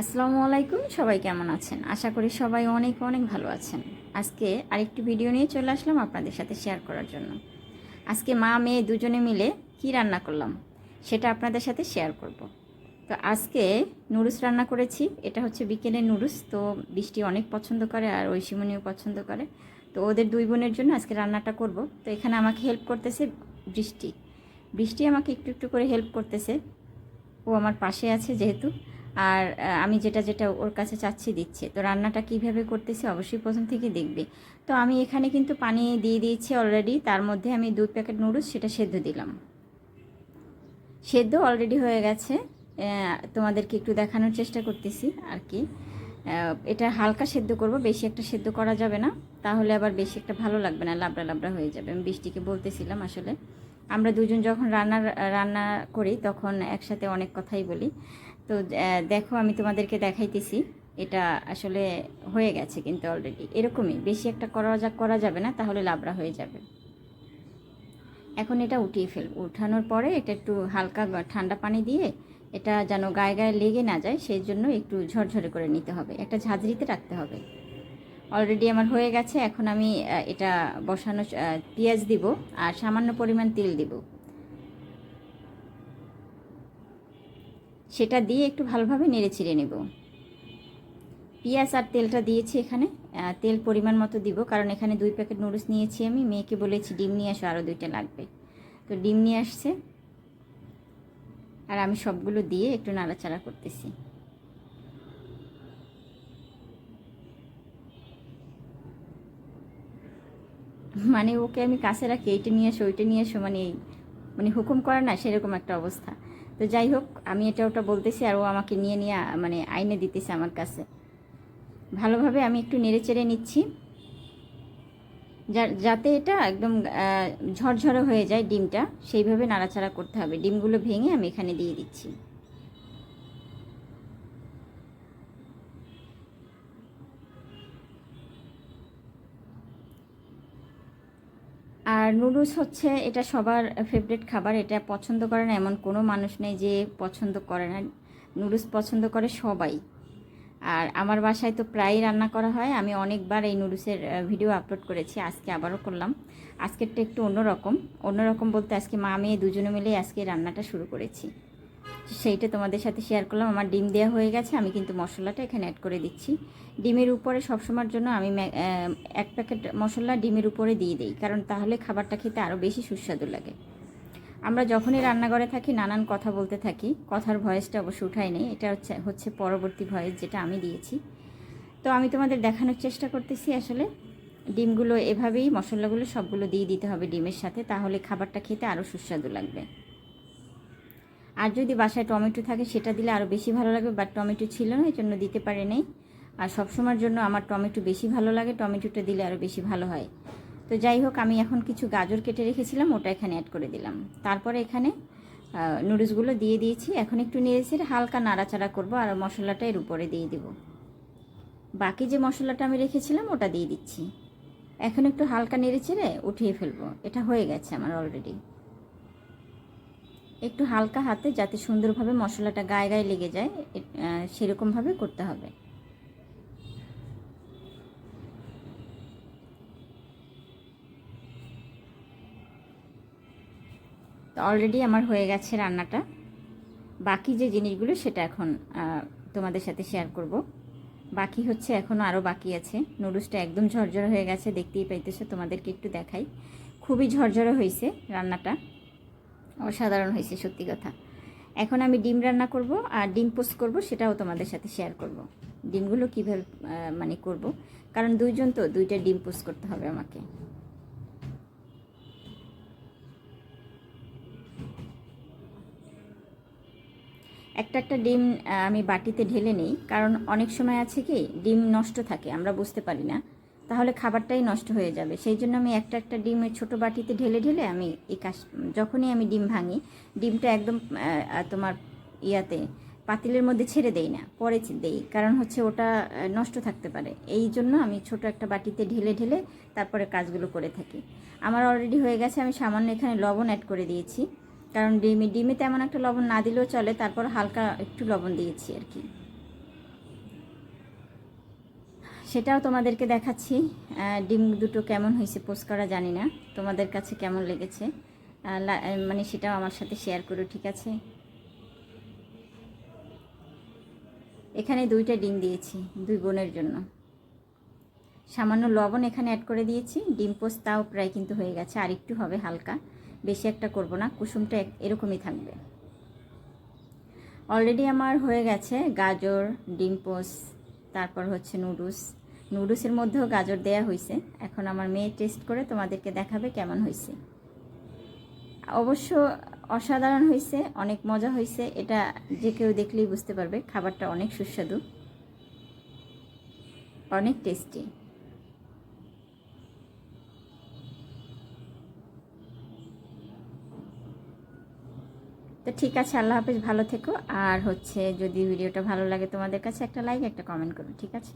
আসসালামু আলাইকুম, সবাই কেমন আছেন? আশা করি সবাই অনেক অনেক ভালো আছেন। আজকে আরেকটি ভিডিও নিয়ে চলে আসলাম আপনাদের সাথে শেয়ার করার জন্য। আজকে মা, মেয়ে দুজনে মিলে কি রান্না করলাম সেটা আপনাদের সাথে শেয়ার করব। তো আজকে নুডলস রান্না করেছি, এটা হচ্ছে বিকেলের নুডলস, তো বৃষ্টি অনেক পছন্দ করে আর ঐশিমনিও পছন্দ করে। তো ওদের দুই বোনের জন্য আজকে রান্নাটা করব। তো এখানে আমাকে হেল্প করতেছে বৃষ্টি। বৃষ্টি আমাকে একটু একটু করে হেল্প করতেছে। ও আমার পাশে আছে যেহেতু। আর আমি যেটা যেটা ওর কাছে চাচ্ছি দিচ্ছে। তো রান্নাটা কীভাবে করতেছি অবশ্যই প্রথম থেকে দেখবে। তো আমি এখানে কিন্তু পানি দিয়ে দিয়েছি অলরেডি তার মধ্যে আমি দুই প্যাকেট নুডলস, সেটা সেদ্ধ দিলাম। সেদ্ধ অলরেডি হয়ে গেছে। তোমাদেরকে একটু দেখানোর চেষ্টা করতেছি আর কি। এটা হালকা সেদ্ধ করব, বেশি একটা সেদ্ধ করা যাবে না। তাহলে আবার বেশি একটা ভালো লাগবে না, লাবড়া লাবড়া হয়ে যাবে। আমি বৃষ্টিকে বলতেছিলাম আসলে। আমরা দুজন যখন রান্নার, রান্না করি, তখন একসাথে অনেক কথাই বলি। তো দেখো আমি তোমাদেরকে দেখাইতেছি। এটা আসলে হয়ে গেছে কিন্তু অলরেডি এরকমই, বেশি একটা করা যা, করা যাবে না, তাহলে লাবড়া হয়ে যাবে। এখন এটা উঠিয়ে ফেল, উঠানোর পরে এটা একটু হালকা ঠান্ডা পানি দিয়ে এটা যেন গায়ে গায়ে লেগে না যায়, সেই জন্য একটু ঝরঝরে করে নিতে হবে। একটা ঝাঁঝরিতে রাখতে হবে। অলরেডি আমার হয়ে গেছে, এখন আমি এটা বসানো পেঁয়াজ দিব আর সামান্য পরিমাণ তেল দিব। সেটা দিয়ে একটু ভালোভাবে নেড়ে চিড়ে নেব। পেঁয়াজ আর তেলটা দিয়েছি এখানে। তেল পরিমাণ মতো দিব, কারণ এখানে দুই প্যাকেট নুডলস নিয়েছি আমি। মেয়েকে বলেছি ডিম নিয়ে আসো, আরও দুইটা লাগবে। তো ডিম নিয়ে আসছে। আর আমি সবগুলো দিয়ে একটু নাড়াচাড়া করতেছি। মানে ওকে আমি কাছে রাখি, এইটা নিয়ে আসো, ওইটা নিয়ে আসো মানে মানে হুকুম করে না, সেরকম একটা অবস্থা। তো যাই হোক, আমি এটা ওটা বলতেছি আর ও আমাকে নিয়ে নিয়ে মানে আইনে দিতেছে আমার কাছে। ভালোভাবে আমি একটু নেড়ে চেড়ে নিচ্ছি। যাতে এটা একদম ঝরঝরে হয়ে যায় ডিমটা, সেইভাবে নাড়াচাড়া করতে হবে। ডিমগুলো ভেঙে আমি এখানে দিয়ে দিচ্ছি। আর নুডলস হচ্ছে, এটা সবার ফেভারিট খাবার, এটা পছন্দ করে না, এমন কোনো মানুষ নেই যে পছন্দ করে না। নুডলস পছন্দ করে সবাই। আর আমার বাসায় তো প্রায়ই রান্না করা হয়, আমি অনেকবার এই নুডলসের ভিডিও আপলোড করেছি, আজকে আবারও করলাম। আজকেরটা একটু অন্যরকম। অন্যরকম বলতে আজকে মা মেয়ে দুজনে মিলেই আজকে রান্নাটা শুরু করেছি। সেইটা তোমাদের সাথে শেয়ার করলাম। আমার ডিম দেওয়া হয়ে গেছে, আমি কিন্তু মশলাটা এখানে অ্যাড করে দিচ্ছি। ডিমের উপরে সবসময়ের জন্য আমি এক প্যাকেট মশলা ডিমের উপরে দিয়ে দিই, কারণ তাহলে খাবারটা খেতে আরও বেশি সুস্বাদু লাগে। আমরা যখনই রান্নাঘরে থাকি, নানান কথা বলতে থাকি, কথার ভয়েসটা অবশ্য উঠাই নেই, এটা হচ্ছে হচ্ছে পরবর্তী ভয়েস যেটা আমি দিয়েছি। তো আমি তোমাদের দেখানোর চেষ্টা করতেছি আসলে, ডিমগুলো এভাবেই মশলাগুলো সবগুলো দিয়ে দিতে হবে ডিমের সাথে, তাহলে খাবারটা খেতে আরও সুস্বাদু লাগবে। আর যদি বাসায় টমেটো থাকে, সেটা দিলে আরও বেশি ভালো লাগবে বাট টমেটো ছিল না এই জন্য দিতে পারে নেই। আর সবসময়ের জন্য আমার টমেটো বেশি ভালো লাগে, টমেটোটা দিলে আরও বেশি ভালো হয়। তো যাই হোক, আমি এখন কিছু গাজর কেটে রেখেছিলাম, ওটা এখানে অ্যাড করে দিলাম। তারপরে এখানে নুডলসগুলো দিয়ে দিয়েছি। এখন একটু নেড়েছে হালকা নাড়াচাড়া করব আর মশলাটা এর উপরে দিয়ে দিব। বাকি যে মশলাটা আমি রেখেছিলাম, ওটা দিয়ে দিচ্ছি। এখন একটু হালকা নেড়ে চেড়ে উঠিয়ে ফেলব। এটা হয়ে গেছে আমার অলরেডি একটু হালকা হাতে যাতে সুন্দরভাবে মশলাটা গায়ে গায়ে লেগে যায় সেরকমভাবে করতে হবে। তো অলরেডি আমার হয়ে গেছে রান্নাটা। বাকি যে জিনিসগুলো সেটা এখন তোমাদের সাথে শেয়ার করব। বাকি হচ্ছে এখনও আরও বাকি আছে। নুডলসটা একদম ঝরঝরে হয়ে গেছে, দেখতেই পাইতেছো, তোমাদেরকে একটু দেখাই। খুবই ঝরঝরে হয়েছে রান্নাটা। অসাধারণ হয়েছে, সত্যি কথা। এখন আমি ডিম রান্না করব আর ডিম পোস্ট করব, সেটাও তোমাদের সাথে শেয়ার করব। ডিমগুলো কীভাবে মানে করব? কারণ দুইজন তো, দুইটা ডিম পোস্ট করতে হবে আমাকে। একটা একটা ডিম আমি বাটিতে ঢেলে নিই, কারণ অনেক সময় আছে কি, ডিম নষ্ট থাকে, আমরা বুঝতে পারি না। তাহলে খাবারটাই নষ্ট হয়ে যাবে। সেই জন্য আমি একটা একটা ডিম ওই ছোটো বাটিতে ঢেলে ঢেলে আমি এই কাজ, যখনই আমি ডিম ভাঙি, ডিমটা একদম তোমার ইয়াতে, পাতিলের মধ্যে ছেড়ে দেই না, পরে দেই। কারণ হচ্ছে ওটা নষ্ট থাকতে পারে। এই জন্য আমি ছোট একটা বাটিতে ঢেলে ঢেলে তারপরে কাজগুলো করে থাকি। আমার অলরেডি হয়ে গেছে, আমি সামান্য এখানে লবণ অ্যাড করে দিয়েছি। কারণ ডিমে ডিমে তেমন একটা লবণ না দিলেও চলে, তারপর হালকা একটু লবণ দিয়েছি আর কি। সেটাও তোমাদেরকে দেখাচ্ছি। ডিম দুটো কেমন হয়েছে পোস্ট করা জানি না। তোমাদের কাছে কেমন লেগেছে? মানে সেটাও আমার সাথে শেয়ার করো, ঠিক আছে? এখানে দুইটা ডিম দিয়েছি, দুই বোনের জন্য। সামান্য লবণ এখানে অ্যাড করে দিয়েছি। ডিম পোস্ট তাও প্রায় কিন্তু হয়ে গেছে, আর একটু হবে হালকা। বেশি একটা করব না, কুসুমটা এরকমই থাকবে। অলরেডি আমার হয়ে গেছে গাজর, ডিম পোস্ট তারপর হচ্ছে নুডলস। নুডলসের মধ্যেও গাজর দেয়া হয়েছে এখন আমার মেয়ে টেস্ট করে তোমাদেরকে দেখাবে কেমন হয়েছে অবশ্য অসাধারণ হয়েছে অনেক মজা হয়েছে এটা যে কেউ দেখলেই বুঝতে পারবে, খাবারটা অনেক সুস্বাদু। অনেক টেস্টি। তো ঠিক আছে, আল্লাহ হাফেজ, ভালো থেকো। আর হচ্ছে যদি ভিডিওটা ভালো লাগে তোমাদের কাছে একটা লাইক একটা কমেন্ট করো, ঠিক আছে?